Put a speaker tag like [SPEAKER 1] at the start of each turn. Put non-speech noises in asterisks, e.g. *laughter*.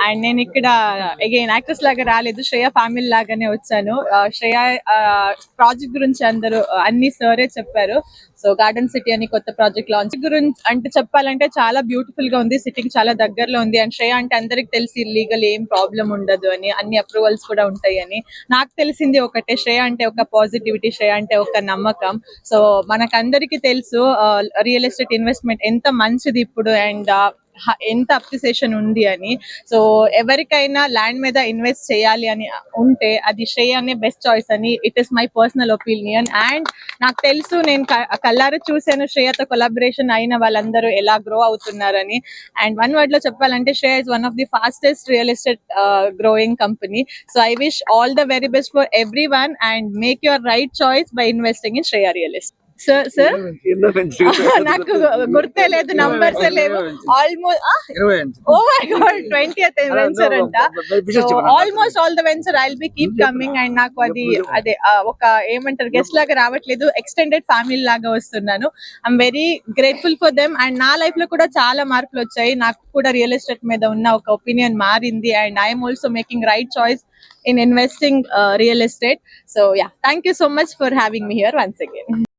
[SPEAKER 1] And నేను ఇక్కడ again actress లాగా రాలేదు. శ్రేయ ఫ్యామిలీ లాగానే వచ్చాను. ఆ, శ్రేయ ప్రాజెక్ట్ గురించి అందరూ అన్ని సరే చెప్పారు. సో గార్డెన్ సిటీ అని కొత్త ప్రాజెక్ట్ లాంచ్ గురించి అంటే చెప్పాలంటే చాలా బ్యూటిఫుల్గా ఉంది. సిటీకి చాలా దగ్గరలో ఉంది. అండ్ శ్రేయ అంటే అందరికి తెలిసి లీగల్ ఏం ప్రాబ్లం ఉండదు అని అన్ని అప్రూవల్స్ కూడా ఉంటాయి అని నాకు తెలిసింది ఒకటే శ్రేయ అంటే ఒక పాజిటివిటీ శ్రేయ అంటే ఒక నమ్మకం. సో మనకందరికీ తెలుసు రియల్ ఎస్టేట్ ఇన్వెస్ట్మెంట్ ఎంత మంచిది ఇప్పుడు. అండ్ ఎంత అప్రిసియేషన్ ఉంది అని. సో ఎవరికైనా ల్యాండ్ మీద ఇన్వెస్ట్ చేయాలి అని ఉంటే అది శ్రేయ అనే బెస్ట్ చాయిస్ అని it is my personal opinion. And నాకు తెలుసు నేను కల్లారు కళ్ళారా చూశాను శ్రేయతో కొలాబరేషన్ అయిన వాళ్ళందరూ ఎలా గ్రో అవుతున్నారని. అండ్ వన్ వర్డ్లో చెప్పాలంటే Shreya is one of the fastest real estate growing company so I wish all the very best for everyone and make your right choice by investing in Shreya real estate sir sir *laughs* నాకు గుర్తే లేదు numbers లేవు. Almost oh my god twenty venture అంట. Almost all the venture I'll be keep coming and నాకు అది అదే ఒక ఏమంటారు గెస్ట్ లాగా రావట్లేదు. ఎక్స్టెండెడ్ ఫ్యామిలీ లాగా వస్తున్నాను. I'm very grateful for them and నా లైఫ్లో కూడా చాలా మార్పులు వచ్చాయి. నాకు కూడా రియల్ ఎస్టేట్ మీద ఉన్న ఒక ఒపీనియన్ మారింది. And I'm also making right choice in investing real estate so yeah thank you so much for having me here once again